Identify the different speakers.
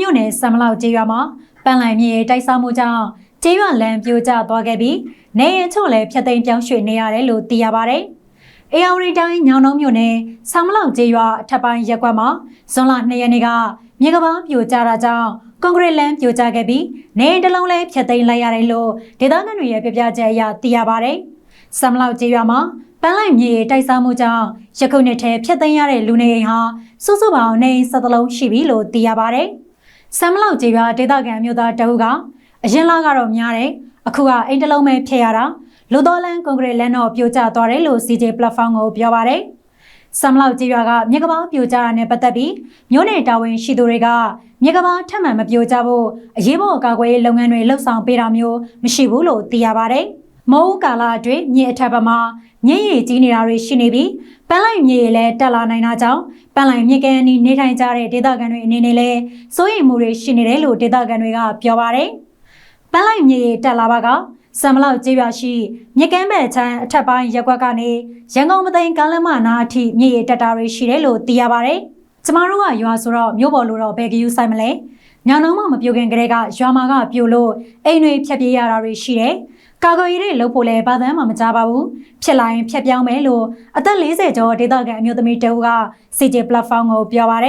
Speaker 1: မြို့နယ်စံမလောက်ကျေးရွာမှာပန်းလိုင်မြေတိုက်စားမှုကြောင့်ကျေးရွာလမ်းပြိုကျသွားခဲ့ပြီးနေရင်ချို့လည်းဖျက်သိမ်းပြောင်းရွှေ့နေရတယ်လို့သိရပါတယ်။အေယာဝတီတိုင်းညောင်နှုံးမြို့နယ်စံမလောက်ကျေးရွာအထက်ပိုင်းရက်ကွက်မှာဇွန်လ2ရက်နေ့ကမြေကမ်းပါပြိုကျတာကြောင့်ကွန်ကရစ်လမ်းပြိုကျခဲ့ပြီးနေအိမ်တစ်လုံးလည်းဖျက်သိမ်းလိုက်ရတယ်လို့ဒေသခံတွေရဲ့ပြပြချက်အရသိရပါတယ်။စံမလောက်ကျေးရွာမှာပန်းလိုက်မြေတိုက်စားမှုကြောင့်ရခုနှစ်ထဲဖျက်သိမ်းရတဲ့လူနေအိမ်ဟာစုစုပေါင်းနေအိမ်၁၀လုံးရှိပြီလို့သိရပါတယ်။ စံမလောက်ကျေးရွာဒေသခံမျိုးသားတအုပ်ကအရင်လကတော့များတယ်အခုကအိမ်တစ်လုံးပဲဖျက်ရတာလူတော်လန်းကွန်ကရစ်လမ်းတော့ပြိုကျသွားတယ်လို့ CJ platform ကိုပြောပါတယ်။စမ်လောက်ကြီးရွာကမြေကဘာပြိုကျတာနဲ့ပတ်သက်ပြီးမြို့နယ်တာဝန်ရှိသူတွေကမြေကဘာထပ်မံမပြိုကျဖို့အရေးပေါ်ကာကွယ်ရေးလုပ်ငန်းတွေလှုပ်ဆောင်ပေးတာမျိုးမရှိဘူးလို့သိရပါတယ်။ မိုးကာလအတွင်းမြေအထက်ဘက်မှာမြင့်ရည်ကြီးနေတာတွေရှိနေပြီးပန်းလိုက်မြေရည်လည်းတက်လာနိုင်တာကြောင့်ပန်းလိုက်မြေကန်အနီးနေထိုင်ကြတဲ့ဒေသခံတွေအနေနဲ့လည်းစိုးရိမ်မှုတွေရှိနေတယ်လို့ဒေသခံတွေကပြောပါတယ်။ပန်းလိုက်မြေတက်လာပါကစံမလောက်ကျေးရွာရှိမြကမ်းမဲ့ချမ်းအထက်ပိုင်းရက်ကွက်ကနေရန်ကုန်မသိန်းကမ်းလမ်းမနာအထိမြေရတက်တာတွေရှိတယ်လို့သိရပါဗျ။ကျမတို့ကရွာဆိုတော့မြို့ပေါ်လို့တော့ဘယ်ကယူဆိုင်မလဲ။ညောင်နှုံးမမပြိုခင်ကလေးကရွာမှာကပြိုလို့အိမ်တွေဖြတ်ပြေးရတာတွေရှိတယ်။ ကာကွယ်ရေးတွေလုပ်ဖို့လည်းဘာသမ်းမှမကြပါဘူး။ဖြစ်လာရင်ဖြတ်ပြောင်းမယ်လို့အသက်40ကျော်ဒေသခံအမျိုးသမီးတအုပ်က CJ platform ကိုပြောပါတယ်